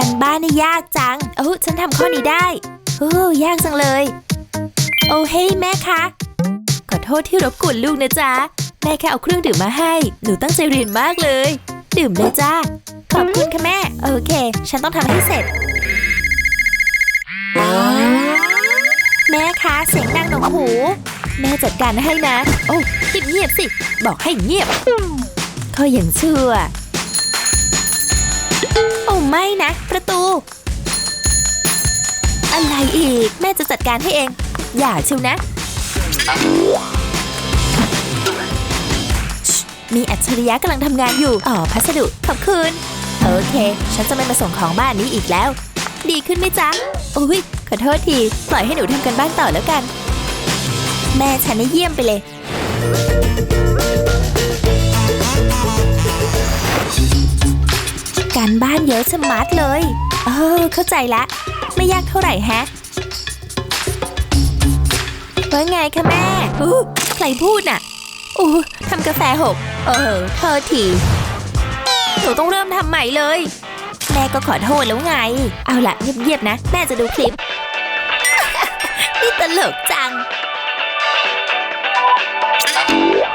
การบ้านนี่ยากจังโอ้ฉันทำข้อนี้ได้โอ้ยากจังเลย โอ้เฮ้ยแม่คะขอโทษที่รบกวนลูกนะจ๊ะ แม่แค่เอาเครื่องดื่มมาให้ หนูตั้งใจเรียนมากเลย ดื่มเลยจ้าขอบคุณค่ะแม่ โอเค ฉันต้องทำให้เสร็จ แม่คะเสียงดังหนวกหู แม่จัดการให้นะ โอ้เงียบๆสิ บอกให้เงียบเขาอย่างชั่วโอ้ ไม่นะ ประตู อะไรอีก แม่จะจัดการให้เอง อย่าชิวนะ มีอัจฉริยะกำลังทำงานอยู่ อ๋อ พัสดุ ขอบคุณ โอเค ฉันจะไม่มาส่งของบ้านนี้อีกแล้ว ดีขึ้นไหมจ๊ะ อุ้ยขอโทษที ปล่อยให้หนูทำกันบ้านต่อแล้วกัน แม่ฉันนี่เยี่ยมไปเลย ชะมัดเลย เออ เข้าใจละ ไม่ยากเท่าไหร่แฮะว่าไงคะแม่อู้ใครพูดน่ะ อู้ทำกาแฟหก เออเธอทีหนูต้องเริ่มทำใหม่เลย แม่ก็ขอโทษแล้วไง เอาละเงียบๆนะ แม่จะดูคลิป นี่ตลกจัง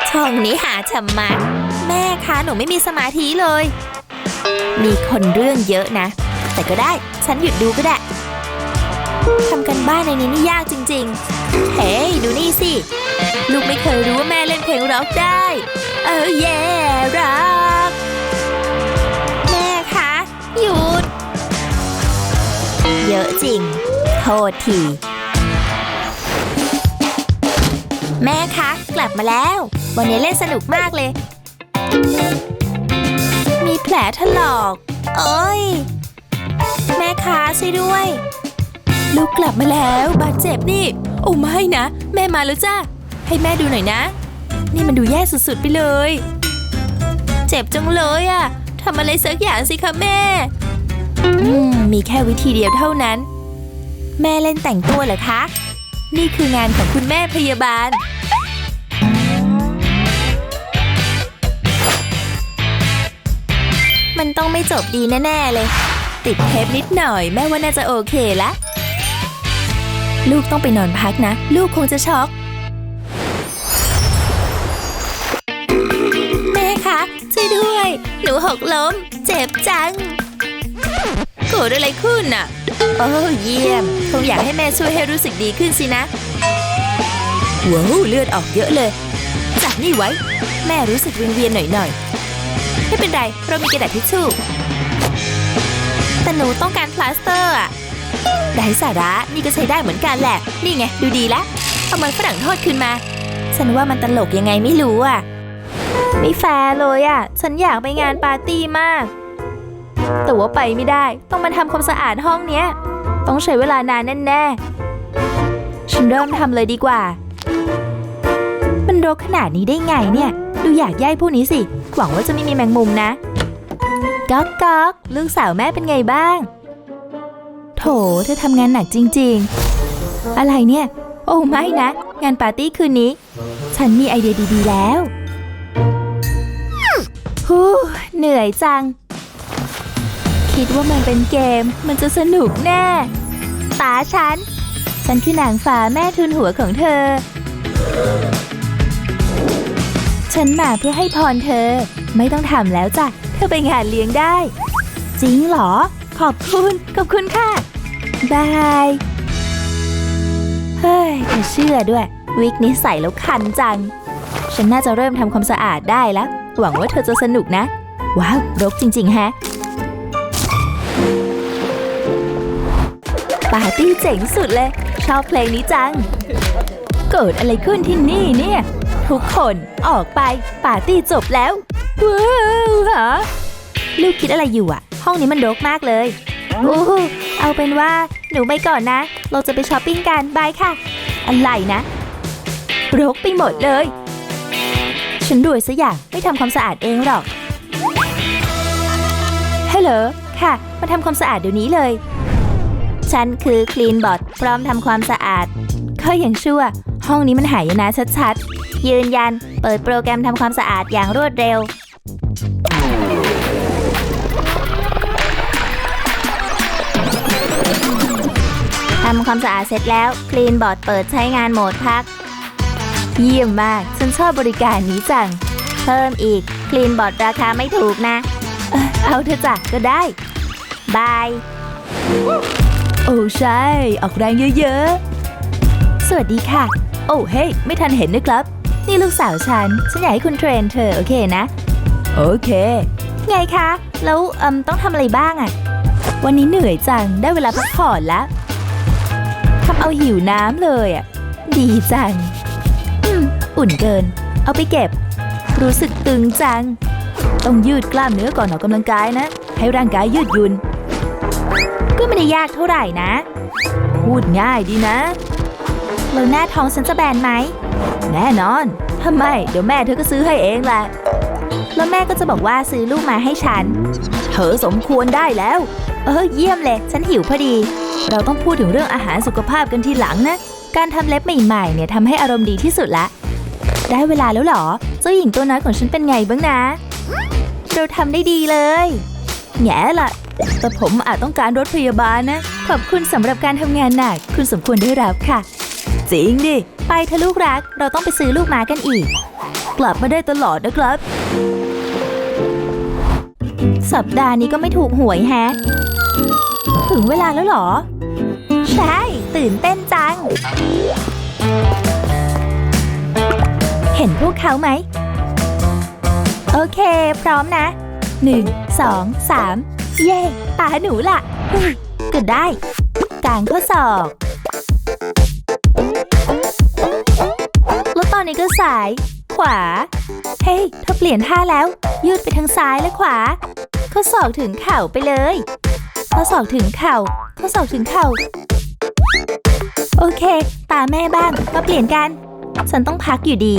ช่องนี้หาชำมัด แม่คะหนูไม่มีสมาธิเลย มีคนเรื่องเยอะนะ แต่ก็ได้ ฉันหยุดดูก็ได้ทำกันบ้านในนี้นี่ยากจริง ๆ เฮ้ย ดูนี่สิ ลูกไม่เคยรู้ว่าแม่เล่นเพลงร็อกได้ เออแย่รัก แม่คะ หยุด เยอะจริง โทษที แม่คะ กลับมาแล้ว วันนี้เล่นสนุกมากเลย แผลถลอก เอ้ย แม่คะช่วยด้วย ลูกกลับมาแล้ว บาดเจ็บนี่ โอ้ไม่นะ แม่มาแล้วจ้าให้แม่ดูหน่อยนะ นี่มันดูแย่สุดๆไปเลย เจ็บจังเลยอะทำอะไรสักอย่างสิคะแม่ อืม มีแค่วิธีเดียวเท่านั้น แม่เล่นแต่งตัวเหรอคะ นี่คืองานของคุณแม่พยาบาล มันต้องไม่จบดีแน่ๆเลย ติดเทปนิดหน่อย แม่ว่าน่าจะโอเคละ ลูกต้องไปนอนพักนะ ลูกคงจะช็อกแม่คะช่วยด้วย หนูหกล้ม เจ็บจังเกิดอะไรขึ้นน่ะ โอ้เยี่ยม คงอยากให้แม่ช่วยให้รู้สึกดีขึ้นสินะว้าวเลือดออกเยอะเลยจับนี่ไว้ แม่รู้สึกเวียนๆหน่อยๆ ไม่เป็นไร เรามีกระดาษทิชชู่ แต่หนูต้องการพลาสเตอร์อะได้สาระนี่ก็ใช้ได้เหมือนกันแหละ นี่ไง ดูดีละเอามันฝรั่งทอดขึ้นมา ฉันว่ามันตลกยังไงไม่รู้อะไม่แฟร์เลยอะฉันอยากไปงานปาร์ตี้มาก แต่ว่าไปไม่ได้ ต้องมาทำความสะอาดห้องเนี้ย ต้องใช้เวลานานแน่ๆ ฉันเริ่มทำเลยดีกว่า มันรกขนาดนี้ได้ไงเนี่ย ดูอยากย่ายพวกนี้สิ หวังว่าจะไม่มีแมงมุมนะก๊อกก๊อกลูกสาวแม่เป็นไงบ้าง โถเธอทำงานหนักจริง ๆ อะไรเนี่ย โอ้ไม่นะ งานปาร์ตี้คืนนี้ ฉันมีไอเดียดีๆแล้วฮู้เหนื่อยจัง คิดว่ามันเป็นเกม มันจะสนุกแน่ตาฉัน ฉันคือนางฟ้าแม่ทุนหัวของเธอ ฉันมาเพื่อให้พรเธอ ไม่ต้องทำแล้วจ้ะ เธอไปงานเลี้ยงได้ จริงเหรอ ขอบคุณ ขอบคุณค่ะ บาย เฮ้ยเธอเชื่อด้วย วิกนี้ใส่แล้วคันจัง ฉันน่าจะเริ่มทำความสะอาดได้แล้ว หวังว่าเธอจะสนุกนะ ว้าว รกจริงๆแฮะ ปาร์ตี้เจ๋งสุดเลย ชอบเพลงนี้จัง เกิดอะไรขึ้นที่นี่เนี่ย ทุกคนออกไปปาร์ตี้จบแล้วว้าวหาลูกคิดอะไรอยู่อะห้องนี้มันรกมากเลยอู้เอาเป็นว่าหนูไปก่อนนะ เราจะไปช้อปปิ้งกันบายค่ะ อะไรนะรกไปหมดเลย ฉันรวยซะอย่างไม่ทำความสะอาดเองหรอกฮัลโหลค่ะ มาทำความสะอาดเดี๋ยวนี้เลย ฉันคือ Clean Bot พร้อมทำความสะอาดก็ยังชั่ว ห้องนี้มันหายนะชัดๆ ยืนยัน เปิดโปรแกรมทำความสะอาดอย่างรวดเร็ว ทำความสะอาดเสร็จแล้วคลีนบอร์ดเปิดใช้งานโหมดพัก เยี่ยมมาก ฉันชอบบริการนี้จัง เพิ่มอีกคลีนบอร์ดราคาไม่ถูกนะเอ่อเอาเถอะจ้ะก็ได้ บาย โอ้ใช่ ออกแรงเยอะๆ สวัสดีค่ะ โอ้เฮ้ยไม่ทันเห็นนะครับ นี่ลูกสาวฉัน ฉันอยากให้คุณเทรนเธอ โอเคนะ โอเค ไงคะ แล้วเอืมต้องทำอะไรบ้างอะวันนี้เหนื่อยจัง ได้เวลาพักผ่อนแล้วทำเอาหิวน้ำเลยอะดีจัง อืม อุ่นเกิน เอาไปเก็บ รู้สึกตึงจัง ต้องยืดกล้ามเนื้อก่อนออกกำลังกายนะ ให้ร่างกายยืดหยุ่นก็ไม่ได้ยากเท่าไหร่นะ พูดง่ายดีนะแล้วหน้าท้องฉันจะแบนไหม แน่นอนทำไม เดี๋ยวแม่เธอก็ซื้อให้เองแหละ แล้วแม่ก็จะบอกว่าซื้อลูกมาให้ฉัน เธอสมควรได้แล้ว เออเยี่ยมเลย ฉันหิวพอดี เราต้องพูดถึงเรื่องอาหารสุขภาพกันทีหลังนะ การทำเล็บใหม่ๆ เนี่ยทำให้อารมณ์ดีที่สุดละ ได้เวลาแล้วหรอ เจ้าหญิงตัวน้อยของฉันเป็นไงบ้างนะ เราทำได้ดีเลย แง่ละแต่ผมอาจต้องการรถพยาบาลนะ ขอบคุณสำหรับการทำงานหนัก คุณสมควรได้รับค่ะ จริงดิ ไปเถอะลูกรัก เราต้องไปซื้อลูกหมากันอีก กลับมาได้ตลอดนะครับ สัปดาห์นี้ก็ไม่ถูกหวยแฮะ ถึงเวลาแล้วเหรอ ใช่ ตื่นเต้นจัง เห็นพวกเขาไหม โอเค พร้อมนะหนึ่งสองสามเย่ตาหนูล่ะเฮ้ยก็ได้ กางข้อศอก แล้วตอนนี้าย ขวา เฮ้ยเธอเปลี่ยนท่าแล้ว ยืดไปทางซ้ายและขวา ข้อศอกถึงเข่าไปเลย ข้อศอกถึงเข่า ข้อศอกถึงเข่า โอเค ตาแม่บ้างมาเปลี่ยนกัน ฉันต้องพักอยู่ดี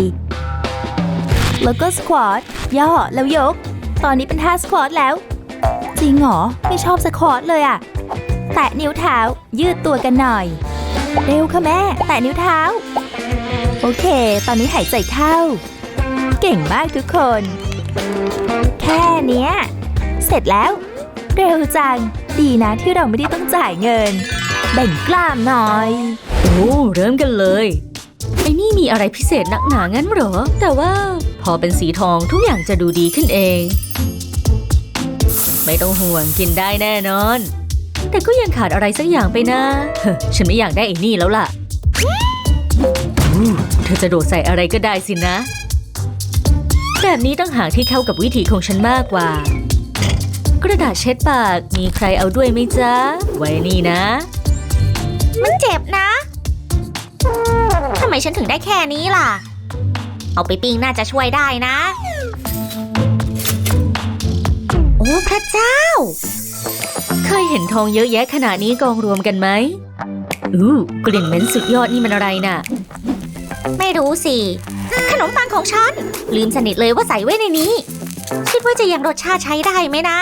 แล้วก็สควอตย่อแล้วยก ตอนนี้เป็นท่าสควอตแล้ว จริงเหรอ ไม่ชอบสควอตเลยอะแตะนิ้วเท้า ยืดตัวกันหน่อย เร็วค่ะแม่ แตะนิ้วเท้า โอเค ตอนนี้หายใจเข้า เก่งมากทุกคน แค่เนี้ย เสร็จแล้ว เร็วจัง ดีนะที่เราไม่ได้ต้องจ่ายเงิน แบ่งกล้ามหน่อย โอ้ เริ่มกันเลย ไอ้นี่มีอะไรพิเศษนักหนางั้นเหรอ แต่ว่าพอเป็นสีทองทุกอย่างจะดูดีขึ้นเอง ไม่ต้องห่วงกินได้แน่นอน แต่ก็ยังขาดอะไรสักอย่างไปนะ ฉันไม่อยากได้ไอ้นี่แล้วล่ะ เธอจะโดดใส่อะไรก็ได้สินะ แบบนี้ต้องหากที่เข้ากับวิถีของฉันมากกว่า กระดาษเช็ดปากมีใครเอาด้วยไหมจ๊ะ ไว้นี่นะ มันเจ็บนะทำไมฉันถึงได้แค่นี้ล่ะ เอาไปปิ้งน่าจะช่วยได้นะ โอ้พระเจ้า เคยเห็นทองเยอะแยะขนาดนี้กองรวมกันไหมอู้กลิ่นเหม็นสุดยอดนี่มันอะไรน่ะ ไม่รู้สิ ขนมปังของฉัน ลืมสนิทเลยว่าใส่ไว้ในนี้ คิดว่าจะยังรสชาติใช้ได้ไหมนะ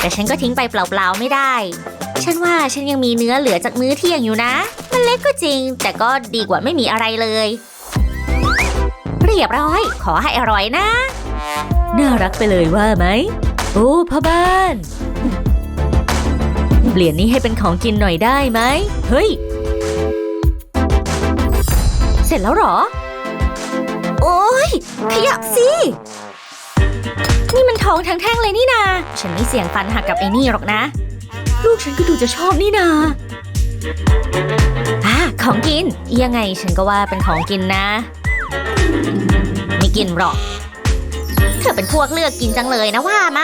แต่ฉันก็ทิ้งไปเปล่าๆไม่ได้ ฉันว่าฉันยังมีเนื้อเหลือจากมื้อเที่ยงอยู่นะ มันเล็กก็จริง แต่ก็ดีกว่าไม่มีอะไรเลย เรียบร้อย ขอให้อร่อยนะ น่ารักไปเลยว่าไหม โอ้พ่อบ้าน ปลี่ยนนี้ให้เป็นของกินหน่อยได้ไหม เฮ้ย เสร็จแล้วหรอ โอ้ย ขยับสิ นี่มันทองทั้งแท่งเลยนี่นา ฉันไม่เสี่ยงฟันหักกับไอ้นี่หรอกนะ ลูกฉันก็ดูจะชอบนี่นาอ่าของกิน ยังไงฉันก็ว่าเป็นของกินนะ ไม่กินหรอก เธอเป็นพวกเลือกกินจังเลยนะว่าไหม